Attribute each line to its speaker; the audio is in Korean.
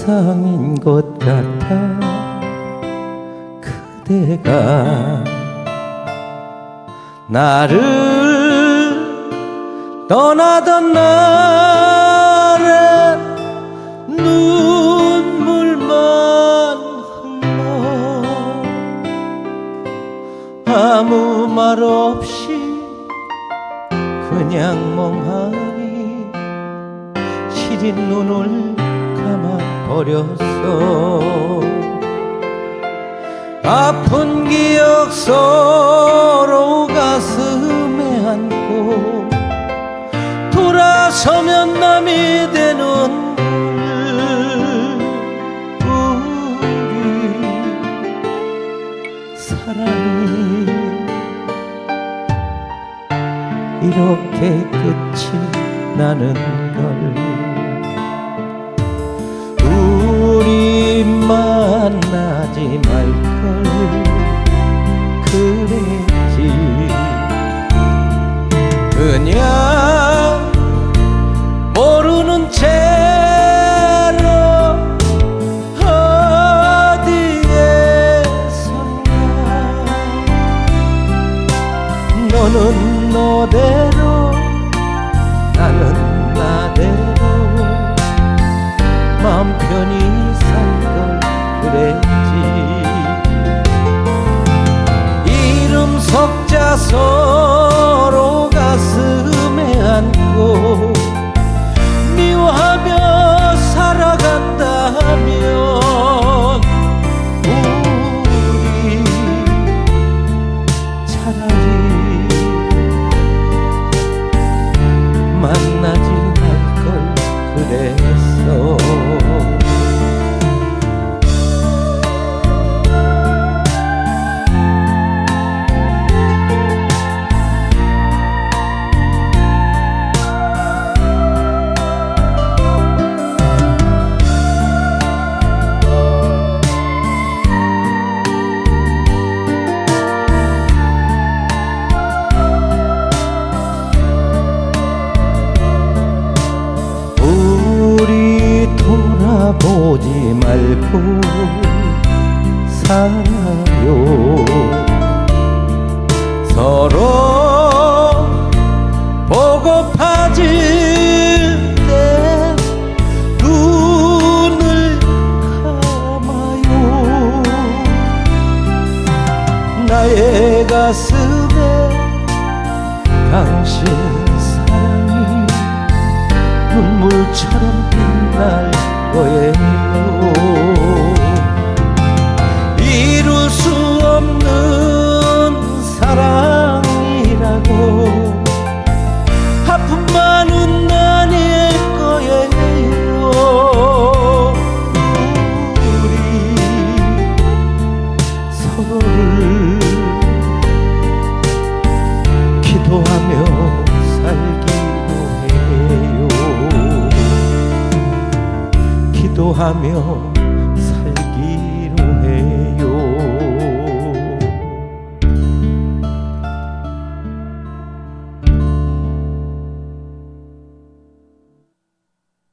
Speaker 1: 이상인 것 같아. 그대가 나를 떠나던 날에 눈물만 흘러. 아무 말 없이 그냥 멍하니 시린 눈을 감아버렸어. 아픈 기억 서로 가슴에 안고 돌아서면 남이 되는 걸 우리 사랑이 이렇게 끝이 나는 걸 우리 만나지 말걸 그랬지. 그냥 모르는 채로 어디에선가 너는 너대로 走。 돌아보지 말고 살아요. 서로 보고파질 때 눈을 감아요. 나의 가슴에 당신 서로를 기도하며 살기로 해요. 기도하며